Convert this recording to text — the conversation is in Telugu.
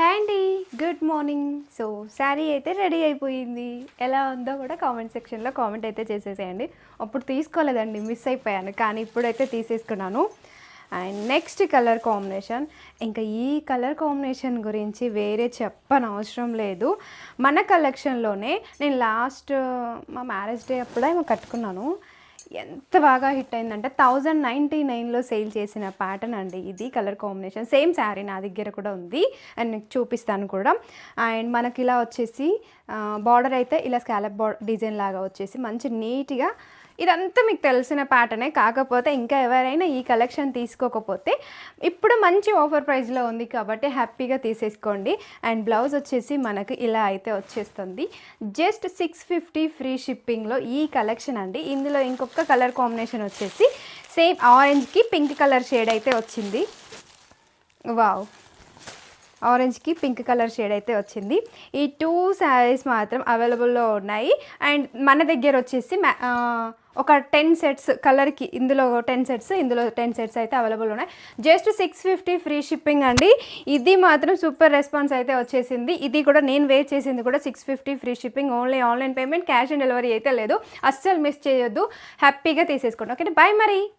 హాయ్ అండి. Good morning. సో శారీ అయితే రెడీ అయిపోయింది. ఎలా ఉందో కూడా కామెంట్ సెక్షన్లో కామెంట్ అయితే చేసేసేయండి. అప్పుడు తీసుకోలేదండి మిస్ అయిపోయాను కానీ ఇప్పుడైతే తీసేసుకున్నాను. And next colour combination. ఇంకా ఈ కలర్ కాంబినేషన్ గురించి వేరే చెప్పని అవసరం లేదు. మన కలెక్షన్లోనే నేను లాస్ట్ మా మ్యారేజ్ డే అప్పుడే కట్టుకున్నాను. ఎంత బాగా హిట్ అయిందంటే థౌజండ్ నైంటీ నైన్లో సేల్ చేసిన ప్యాటర్న్ అండి ఇది కలర్ కాంబినేషన్. సేమ్ శారీ నా దగ్గర కూడా ఉంది అండ్ చూపిస్తాను కూడా. అండ్ మనకి ఇలా వచ్చేసి బార్డర్ అయితే ఇలా స్కాలప్ బార్డర్ డిజైన్ లాగా వచ్చేసి మంచి నీట్గా ఇదంతా మీకు తెలిసిన ప్యాటర్నే. కాకపోతే ఇంకా ఎవరైనా ఈ కలెక్షన్ తీసుకోకపోతే ఇప్పుడు మంచి ఆఫర్ ప్రైస్లో ఉంది కాబట్టి హ్యాపీగా తీసేసుకోండి. అండ్ బ్లౌజ్ వచ్చేసి మనకు ఇలా అయితే వచ్చేస్తుంది. జస్ట్ సిక్స్ ఫిఫ్టీ ఫ్రీ షిప్పింగ్లో ఈ కలెక్షన్ అండి. ఇందులో ఇంకొక కలర్ కాంబినేషన్ వచ్చేసి సేమ్ ఆరెంజ్కి పింక్ కలర్ షేడ్ అయితే వచ్చింది. వావ్. ఆరెంజ్కి పింక్ కలర్ షేడ్ అయితే వచ్చింది. ఈ టూ శారీస్ మాత్రం అవైలబుల్లో ఉన్నాయి. అండ్ మన దగ్గర వచ్చేసి మ్యా- ఒక టెన్ సెట్స్ కలర్కి ఇందులో టెన్ సెట్స్ ఇందులో టెన్ సెట్స్ అయితే అవైలబుల్ ఉన్నాయి. Just six fifty free shipping అండి. ఇది మాత్రం సూపర్ రెస్పాన్స్ అయితే వచ్చేసింది. ఇది కూడా నేను వేట్ చేసింది కూడా six fifty free shipping only online payment cash on delivery అయితే లేదు. అస్సలు మిస్ చేయొద్దు. హ్యాపీగా తీసేసుకోండి. ఓకే బాయ్ మరి.